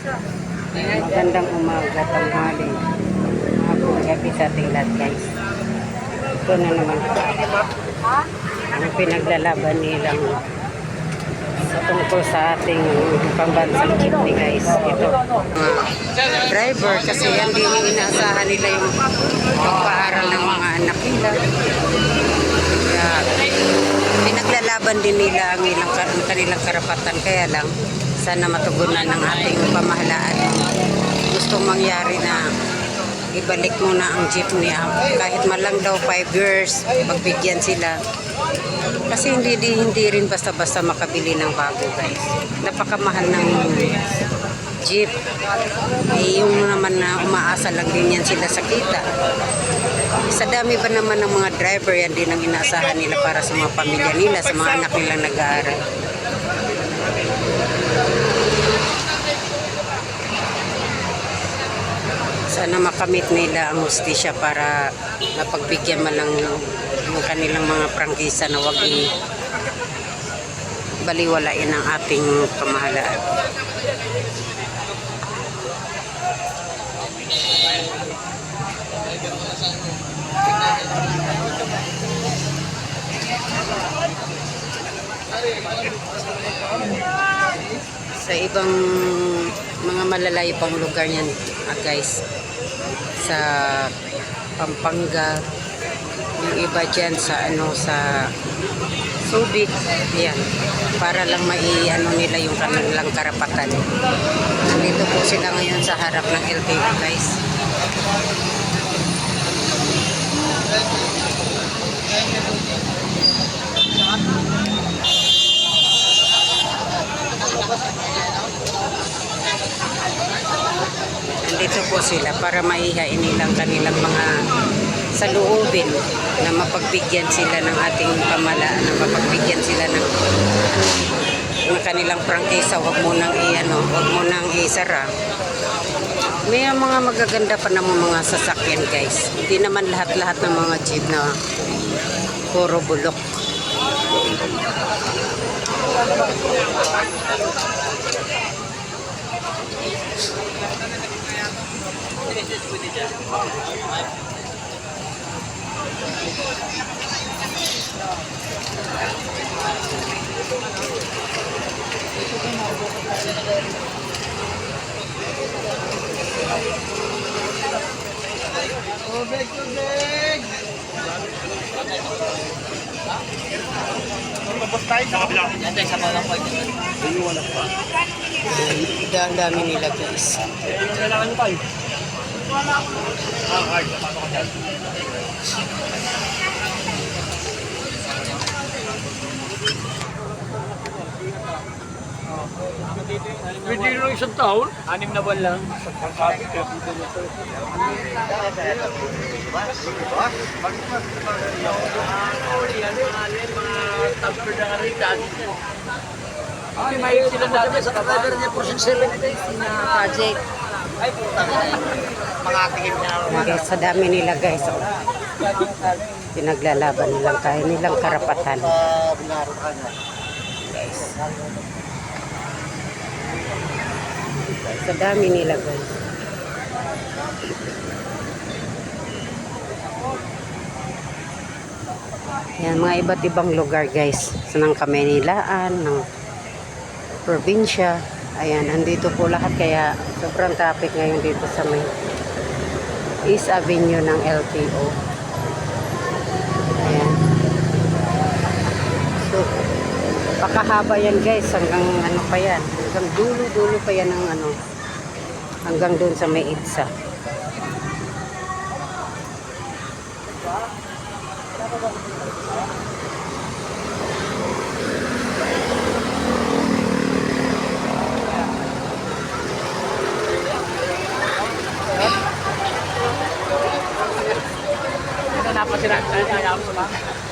Magandang umaga, tanghali. Hapon, gabi sa ating lahat, guys. Ito na naman. Ang pinaglalaban nilang sa tungkol sa ating pambansang jeepney, guys. Ito. Mga driver, kasi yan din inaasahan nila yung pagpaaral ng mga anak nila. Pinaglalaban din nila ang, ilang, ang kanilang karapatan. Kaya lang, sana matugunan ng ating pamahalaan. Gustong mangyari na ibalik muna ang jeepney. ah, Kahit man lang daw 5 years, pagbigyan sila. Kasi hindi, di, hindi rin basta-basta makabili ng bago guys. Napakamahal ng jeep. Eh, yung naman na umaasa lang din yan sila sa kita. Sa dami ba naman ng mga driver, yan din ang inaasahan nila para sa mga pamilya nila, sa mga anak nilang nag-aaral. Sana makamit nila ang hustisya para napagbigyan man lang yung kanilang mga prangkisa na wag i baliwalain ang ating pamahalaan. Sa ibang mga malalayo pang lugar niyan, ah, guys, sa Pampanga, yung iba dyan sa ano sa Subic, yan, para lang mai ano nila yung kanilang karapatan. Nandito po sila ngayon sa harap ng LTO guys. Nandito po sila para maihain nilang kanilang mga saluubin na mapagbigyan sila ng ating pamalaan, na mapagbigyan sila ng ng kanilang prangkisa, wag mo nang i-ano, wag mo nang isara. May mga magaganda pa naman mga sasakyan guys. Hindi naman lahat-lahat ng mga jeep na puro bulok. Tubig, tubig! Tapos tayo sa kabila. Yan tayo sa kabila po. Ang dami nila guys. Kailangan tayo. Pwede nyo isang taon? Anim na buwan lang. Ay, may sila dati sa driver niya po 7 na project. Ay, puta na. Mga tingin niya. Guys, sa dami nila guys. Oh. Pinaglalaban nilang kaya nilang karapatan. Guys. Sa dami nila guys. Yan, mga iba't ibang lugar guys. Sa ng Kamenilaan, ng probinsya. Ayan, andito po lahat kaya sobrang traffic ngayon dito sa may East Avenue ng LTO. Ayan. So, pakahaba yan guys hanggang ano pa yan. Hanggang dulo-dulo pa yan ng ano. Hanggang doon sa may IDSA. Ito Kaya ako sa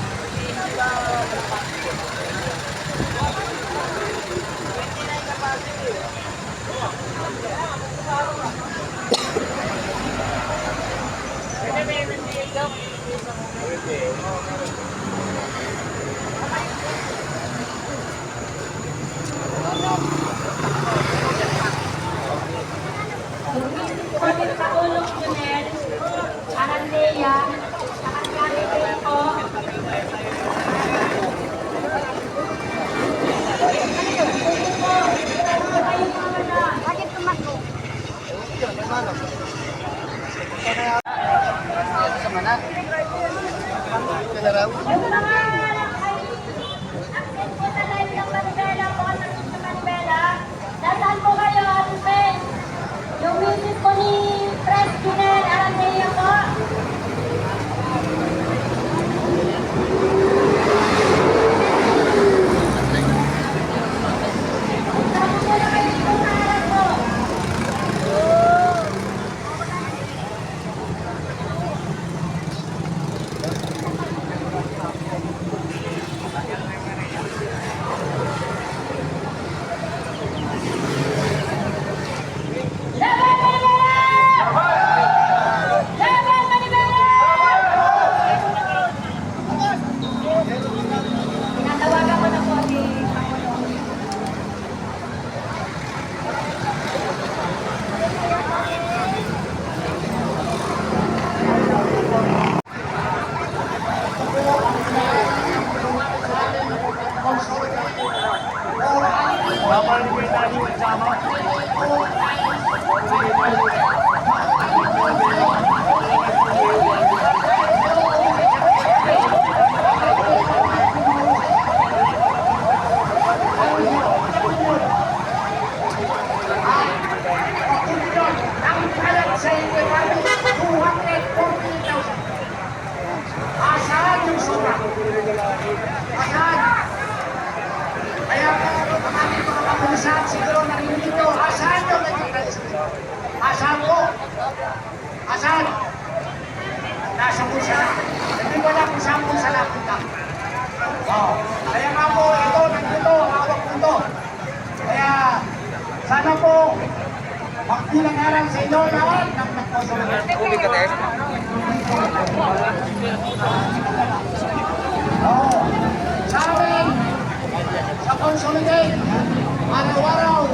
Sa amin, sa consolidate, araw-araw,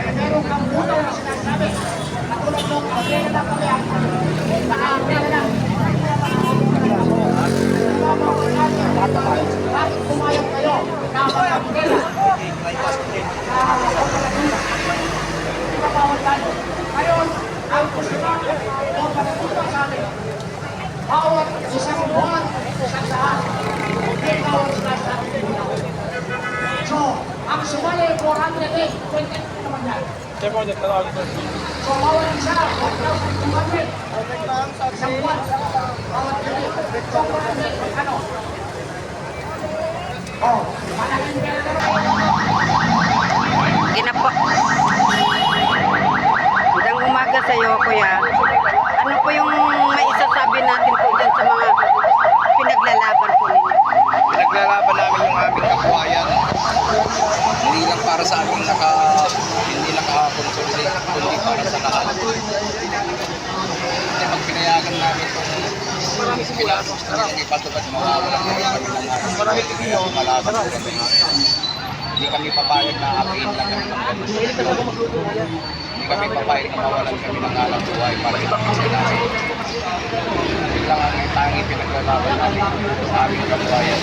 ay meron kang puno na sinasabi. Katulad mo, kaya na kami ang nakakaya na lang. Bakit pumayag kayo? Nakakapagpila. Ngayon, ang gusto namin, ang pagkukuha sa amin, bawat isang buwan, isang daan, may bawat sila sa atin. So, ang sumali, 408, 20 naman yan. So, bawat isa, 1,200. Isang buwan, bawat unit. So, 408, ano? Oh, malaking pera na. Ginapo. Magandang umaga sa iyo, kuya. Ano po yung may isasabi natin po dyan sa mga pinaglalaban po ninyo? Pinaglalaban namin yung aming kabuhayan. Hindi lang para sa aming naka, hindi naka-consolidate, kundi para sa lahat. Kasi pag pinayagan namin itong Pilatos na hindi patupad mawawalan kami kami ng aming malaban po kami. Hindi kami papayag na apiin lang kami ng ganun. Hindi kami papayag na mawalan kami ng alam buhay para sa mga namin. Yun lang ang tanging pinaglalaban namin sa aming kabuhayan.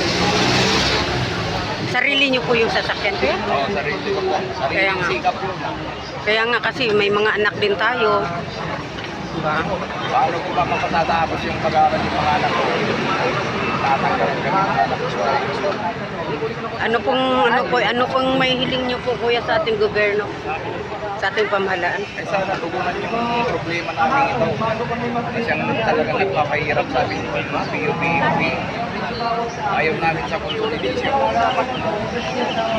Sarili niyo po yung sasakyan, kuya? Oo, sarili ko po. Sarili Kaya nga. sikap yun. Kaya nga kasi may mga anak din tayo. Diba? Paano ko ba mapatatapos yung pag-aaral ng mga anak ko? Tatanggalin kami ng anak ko. Ano pong ano po ano pong may hiling niyo po kuya sa ating gobyerno? Sa ating pamahalaan? Eh sana tugunan yung problema namin ito. Kasi ang talaga nagpapahirap sa amin, PUP, Ayaw namin sa consolidation.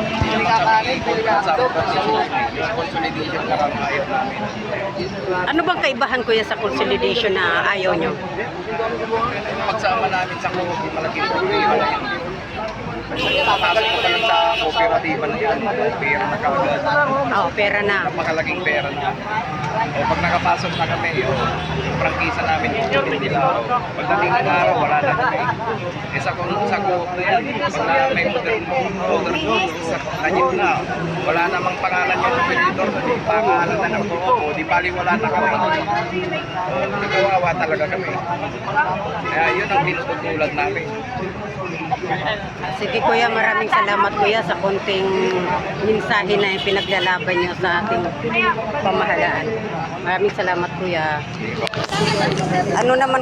Hindi naman sa sa consolidation. Lang ang ayaw namin. Ano bang kaibahan kuya sa consolidation na ayaw niyo? pagsama namin sa co malaking problema na yun. Papasok ko kami sa kooperatiba na yan, pera na kagad, Oo, pera na. napakalaking pera na. O pag nakapasok na kami, o yung prangkisa namin, kukunin nila. O, pagdating ng araw, wala na kami. Eh sa, co- sa co na yan, pag na, may order, order doon, sa kanyip na, wala namang pangalan yung competitor, di pangalan na ng co o di pali wala na kami. Nagawawa talaga kami. Kaya yun ang tinututulan namin. Sige kuya, maraming salamat kuya sa konting mensahe na pinaglalaban niyo sa ating pamahalaan. Maraming salamat kuya. Ano naman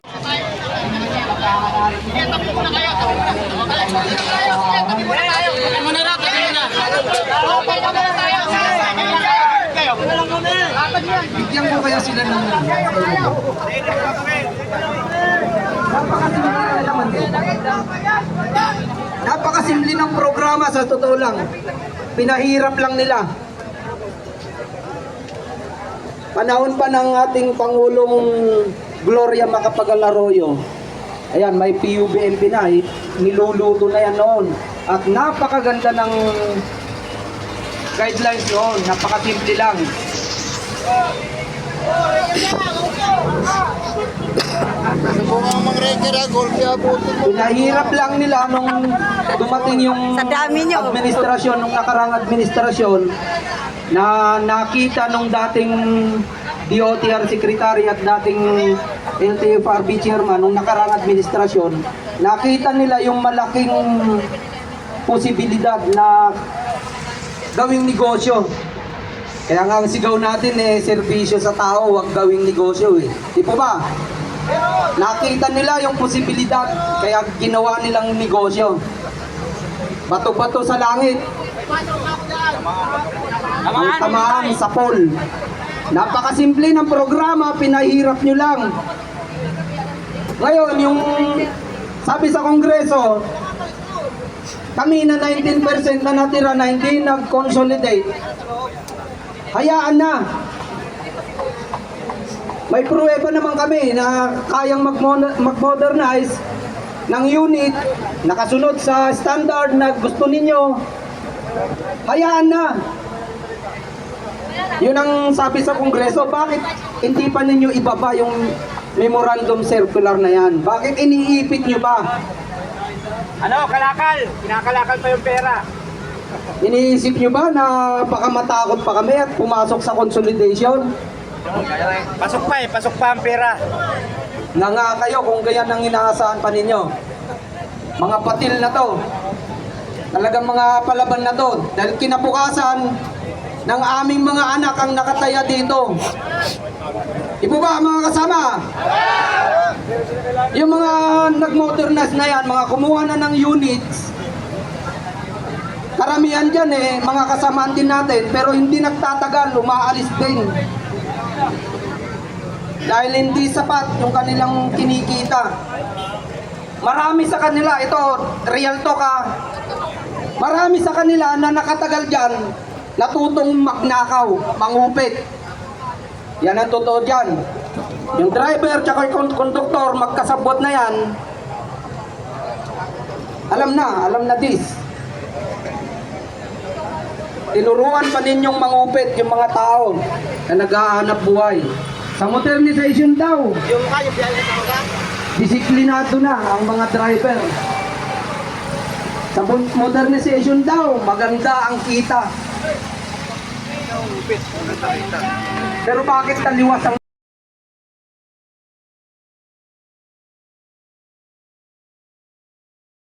Bigyan ko kaya sila ng Napakasimple na naman din. Napakasimple ng programa sa totoo lang. Pinahirap lang nila. Panahon pa ng ating Pangulong Gloria Macapagal Arroyo. Ayan, may PUBMP na. eh. Niluluto na yan noon. At napakaganda ng guidelines noon. Napakasimple lang. Pinahirap lang nila nung dumating yung Sa dami niyo. administrasyon, nung nakarang administrasyon, na nakita nung dating DOTR Secretary at dating LTFRB Chairman nung nakarang administrasyon, nakita nila yung malaking posibilidad na gawing negosyo. Kaya nga ang sigaw natin eh, serbisyo sa tao, huwag gawing negosyo eh. Di po ba? Nakita nila yung posibilidad, kaya ginawa nilang negosyo. Bato-bato sa langit. Ang tamaan sa poll. Napakasimple ng programa, pinahirap nyo lang. Ngayon, yung sabi sa Kongreso, kami na 19% na natira na hindi nag-consolidate, hayaan na. May pruweba naman kami na kayang mag- mag-modernize ng unit, nakasunod sa standard na gusto ninyo, hayaan na. Yun ang sabi sa Kongreso, bakit hindi pa ninyo ibaba yung memorandum circular na yan? Bakit iniipit nyo ba? Ano, kalakal? Kinakalakal pa yung pera. Iniisip nyo ba na baka matakot pa kami at pumasok sa consolidation? Pasok pa eh, pasok pa ang pera. Nga nga kayo kung ganyan ang inaasahan pa ninyo. Mga patil na to. Talagang mga palaban na to. Dahil kinabukasan ng aming mga anak ang nakataya dito. Ibo ba mga kasama? Yung mga nag-modernize na yan, mga kumuha na ng units, karamihan dyan eh, mga kasamaan din natin, pero hindi nagtatagal, umaalis din. Dahil hindi sapat yung kanilang kinikita. Marami sa kanila, ito, real talk ah. Marami sa kanila na nakatagal dyan, natutong magnakaw, mangupit. Yan ang totoo dyan. Yung driver tsaka yung konduktor, magkasabot na yan. Alam na, alam na this. Tinuruan pa ninyong mangupit yung mga tao na naghahanap buhay. Sa modernization daw, Yung kayo, biyahe sa mga? disiplinado na ang mga driver. Sa mo- modernization daw, maganda ang kita. Pero bakit taliwas ang